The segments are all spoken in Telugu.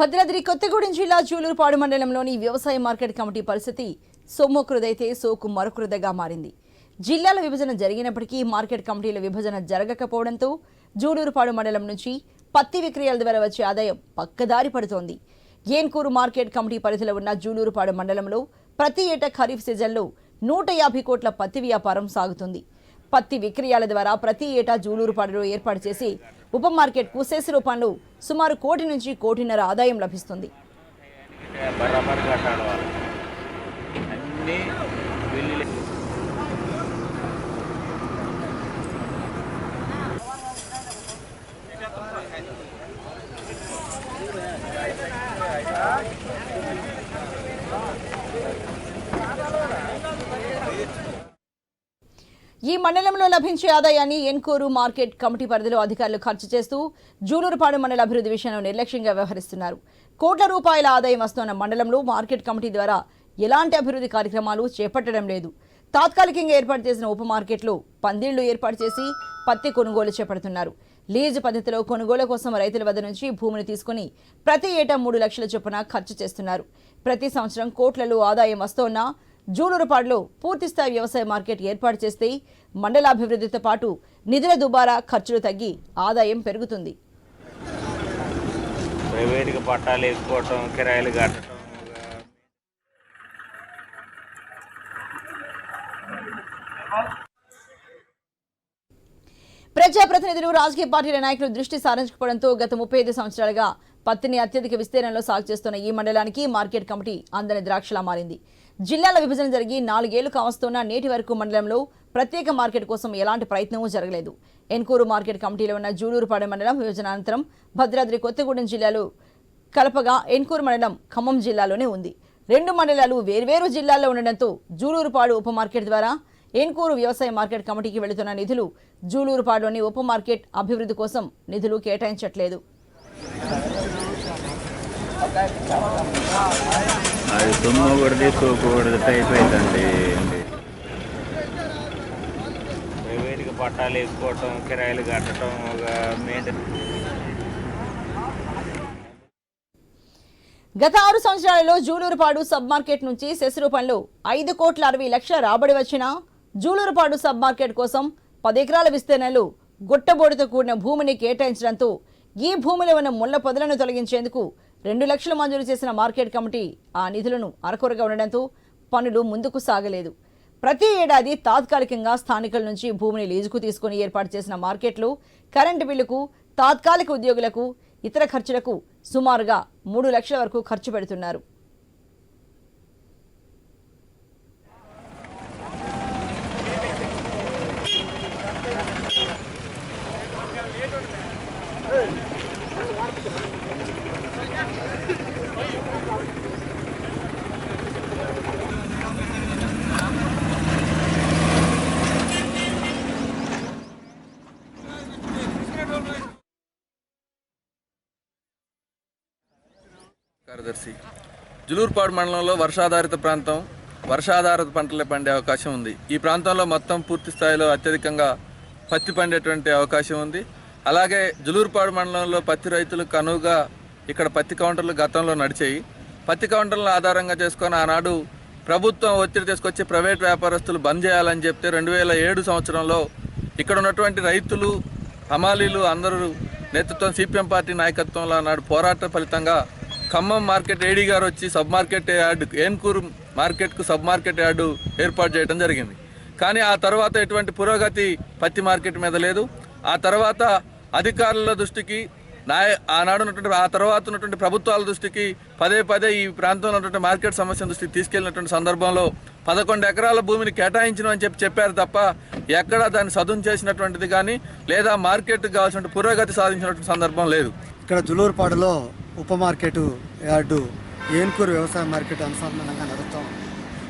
భద్రాద్రి కొత్తగూడెం జిల్లా జూలూరుపాడు మండలంలోని వ్యవసాయ మార్కెట్ కమిటీ పరిస్థితి సొమ్మొకరుదైతే సోకు మరొకరుదగా మారింది. జిల్లాల విభజన జరిగినప్పటికీ మార్కెట్ కమిటీల విభజన జరగకపోవడంతో జూలూరుపాడు మండలం నుంచి పత్తి విక్రయాల ద్వారా వచ్చే ఆదాయం పక్కదారి పడుతోంది. ఏన్కూరు మార్కెట్ కమిటీ పరిధిలో ఉన్న జూలూరుపాడు మండలంలో ప్రతి ఏటా ఖరీఫ్ సీజన్లో నూట యాభై కోట్ల పత్తి వ్యాపారం సాగుతుంది. పత్తి విక్రయాల ద్వారా ప్రతి ఏటా జూలూరుపాడులో ఏర్పాటు చేసి ఉప మార్కెట్కు సెస్ రూపంలో సుమారు కోటి నుంచి కోటిన్నర ఆదాయం లభిస్తుంది. ఈ మండలంలో లభించే ఆదాయాన్ని ఎన్కూరు మార్కెట్ కమిటీ పరిధిలో అధికారులు ఖర్చు చేస్తూ జూలూరుపాడు మండల అభివృద్ధి విషయంలో నిర్లక్ష్యంగా వ్యవహరిస్తున్నారు. కోట్ల రూపాయల ఆదాయం వస్తున్న మండలంలో మార్కెట్ కమిటీ ద్వారా ఎలాంటి అభివృద్ధి కార్యక్రమాలు చేపట్టడం లేదు. తాత్కాలికంగా ఏర్పాటు చేసిన ఉప మార్కెట్లో పందిళ్ళు ఏర్పాటు చేసి పత్తి కొనుగోలు చేపడుతున్నారు. లీజు పద్ధతిలో కొనుగోలు కోసం రైతుల వద్ద నుంచి భూమిని తీసుకుని ప్రతి ఏటా మూడు లక్షల చొప్పున ఖర్చు చేస్తున్నారు. ప్రతి సంవత్సరం కోట్లలో ఆదాయం వస్తోన్నా జూలూరుపాడులో పూర్తిస్థాయి వ్యవసాయ మార్కెట్ ఏర్పాటు చేస్తే మండలాభివృద్ధితో పాటు నిధుల దుబారా ఖర్చులు తగ్గి ఆదాయం పెరుగుతుంది. ప్రైవేట్గా పట్టాలు వేసుకోవటం కిరాయిలు కట్టడం ప్రజాప్రతినిధులు రాజకీయ పార్టీల నాయకులు దృష్టి సారించకపోవడంతో గత ముప్పై ఐదు సంవత్సరాలుగా పత్తిని అత్యధిక విస్తీర్ణంలో సాగు చేస్తున్న ఈ మండలానికి మార్కెట్ కమిటీ అందని ద్రాక్షలా మారింది. జిల్లాల విభజన జరిగి నాలుగేళ్ళు కావస్తున్న నేటి వరకు మండలంలో ప్రత్యేక మార్కెట్ కోసం ఎలాంటి ప్రయత్నమూ జరగలేదు. ఎన్కూరు మార్కెట్ కమిటీలో ఉన్న జూలూరుపాడు మండలం విభజన అనంతరం భద్రాద్రి కొత్తగూడెం జిల్లాలో కలపగా ఎన్కూరు మండలం ఖమ్మం జిల్లాలోనే ఉంది. రెండు మండలాలు వేర్వేరు జిల్లాల్లో ఉండడంతో జూలూరుపాడు ఉప మార్కెట్ ద్వారా ఏన్కూరు వ్యవసాయ మార్కెట్ కమిటీకి వెళుతున్న నిధులు జూలూరుపాడులోని ఉప మార్కెట్ అభివృద్ధి కోసం నిధులు కేటాయించట్లేదు. అది తుమ్మకూడదు సోకూడదు టైప్ అవుతుంది ప్రైవేట్గా పట్టాలు వేసుకోవటం కిరాయిలు కట్టడం ఒక మెయింటెనెన్స్ గత ఆరు సంవత్సరాలలో జూలూరుపాడు సబ్ మార్కెట్ నుంచి సెస్ రూపంలో ఐదు కోట్ల అరవై లక్షల రాబడి వచ్చినా జూలూరుపాడు సబ్ మార్కెట్ కోసం పది ఎకరాల విస్తీర్ణంలో గుట్టబోడితో కూడిన భూమిని కేటాయించడంతో ఈ భూమిలో ఉన్న ముళ్ళ పొదలను తొలగించేందుకు రెండు లక్షలు మంజూరు చేసిన మార్కెట్ కమిటీ ఆ నిధులను అరకొరగా ఉండడంతో పనులు ముందుకు సాగలేదు. ప్రతి ఏడాది తాత్కాలికంగా స్థానికుల నుంచి భూమిని లీజుకు తీసుకుని ఏర్పాటు చేసిన మార్కెట్లు కరెంటు బిల్లుకు తాత్కాలిక ఉద్యోగులకు ఇతర ఖర్చులకు సుమారుగా మూడు లక్షల వరకు ఖర్చు పెడుతున్నారు. కార్యదర్శి. జులూరుపాడు మండలంలో వర్షాధారిత ప్రాంతం వర్షాధారిత పంటలే పండే అవకాశం ఉంది. ఈ ప్రాంతంలో మొత్తం పూర్తి స్థాయిలో అత్యధికంగా పత్తి పండేటువంటి అవకాశం ఉంది. అలాగే జులూరుపాడు మండలంలో పత్తి రైతులు కనువుగా ఇక్కడ పత్తి కౌంటర్లు గతంలో నడిచాయి. పత్తి కౌంటర్లను ఆధారంగా చేసుకొని ఆనాడు ప్రభుత్వం ఒత్తిడి తీసుకొచ్చి ప్రైవేట్ వ్యాపారస్తులు బంద్ చేయాలని చెప్తే రెండు వేల ఏడు సంవత్సరంలో ఇక్కడ ఉన్నటువంటి రైతులు హమాలీలు అందరూ నేతృత్వం సిపిఎం పార్టీ నాయకత్వంలో నాడు పోరాట ఫలితంగా ఖమ్మం మార్కెట్ ఏడీ గారు వచ్చి సబ్ మార్కెట్ యార్డు ఏన్కూరు మార్కెట్కు సబ్ మార్కెట్ యార్డు ఏర్పాటు చేయడం జరిగింది. కానీ ఆ తర్వాత ఎటువంటి పురోగతి పత్తి మార్కెట్ మీద లేదు. ఆ తర్వాత అధికారుల దృష్టికి నాయ ఆనాడు ఉన్నటువంటి ఆ తర్వాత ఉన్నటువంటి ప్రభుత్వాల దృష్టికి పదే పదే ఈ ప్రాంతంలో ఉన్నటువంటి మార్కెట్ సమస్య దృష్టికి తీసుకెళ్ళినటువంటి సందర్భంలో పదకొండు ఎకరాల భూమిని కేటాయించడం అని చెప్పి చెప్పారు తప్ప ఎక్కడా దాన్ని సదును చేసినటువంటిది కానీ లేదా మార్కెట్కి కావాల్సిన పురోగతి సాధించినటువంటి సందర్భం లేదు. ఇక్కడ జులూరుపాడులో ఉప మార్కెట్ యార్డు ఏన్కూరు వ్యవసాయ మార్కెట్ అనుసంధానంగా నడుస్తాం.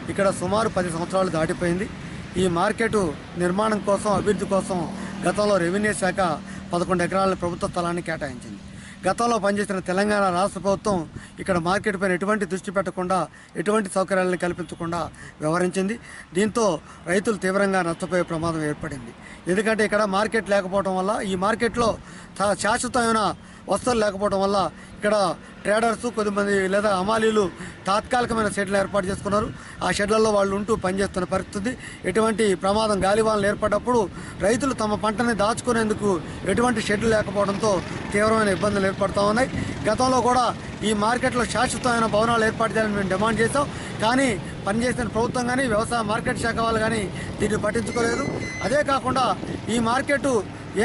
ఇక్కడ సుమారు పది సంవత్సరాలు దాటిపోయింది. ఈ మార్కెట్ నిర్మాణం కోసం అభివృద్ధి కోసం గతంలో రెవెన్యూ శాఖ పదకొండు ఎకరాల ప్రభుత్వ స్థలాన్ని కేటాయించింది. గతంలో పనిచేసిన తెలంగాణ రాష్ట్ర ప్రభుత్వం ఇక్కడ మార్కెట్ పైన ఎటువంటి దృష్టి పెట్టకుండా ఎటువంటి సౌకర్యాలను కల్పించకుండా వ్యవహరించింది. దీంతో రైతులు తీవ్రంగా నష్టపోయే ప్రమాదం ఏర్పడింది. ఎందుకంటే ఇక్కడ మార్కెట్ లేకపోవడం వల్ల ఈ మార్కెట్లో శా- శాశ్వతమైన వస్తువులు లేకపోవడం వల్ల ఇక్కడ ట్రేడర్స్ కొద్దిమంది లేదా హమాలీలు తాత్కాలికమైన షెడ్లు ఏర్పాటు చేసుకున్నారు. ఆ షెడ్లలో వాళ్ళు ఉంటూ పనిచేస్తున్న పరిస్థితి. ఎటువంటి ప్రమాదం గాలివానలు ఏర్పడినప్పుడు రైతులు తమ పంటని దాచుకునేందుకు ఎటువంటి షెడ్లు లేకపోవడంతో తీవ్రమైన ఇబ్బందులు ఏర్పడుతూ ఉన్నాయి. గతంలో కూడా ఈ మార్కెట్లో శాశ్వతమైన భవనాలు ఏర్పాటు చేయాలని మేము డిమాండ్ చేశాం. కానీ పనిచేసిన ప్రభుత్వం కానీ వ్యవసాయ మార్కెట్ శాఖ వాళ్ళు కానీ దీన్ని పట్టించుకోలేదు. అదే కాకుండా ఈ మార్కెట్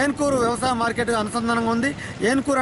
ఏన్కూరు వ్యవసాయ మార్కెట్ అనుసంధానంగా ఉంది. ఏన్కూరు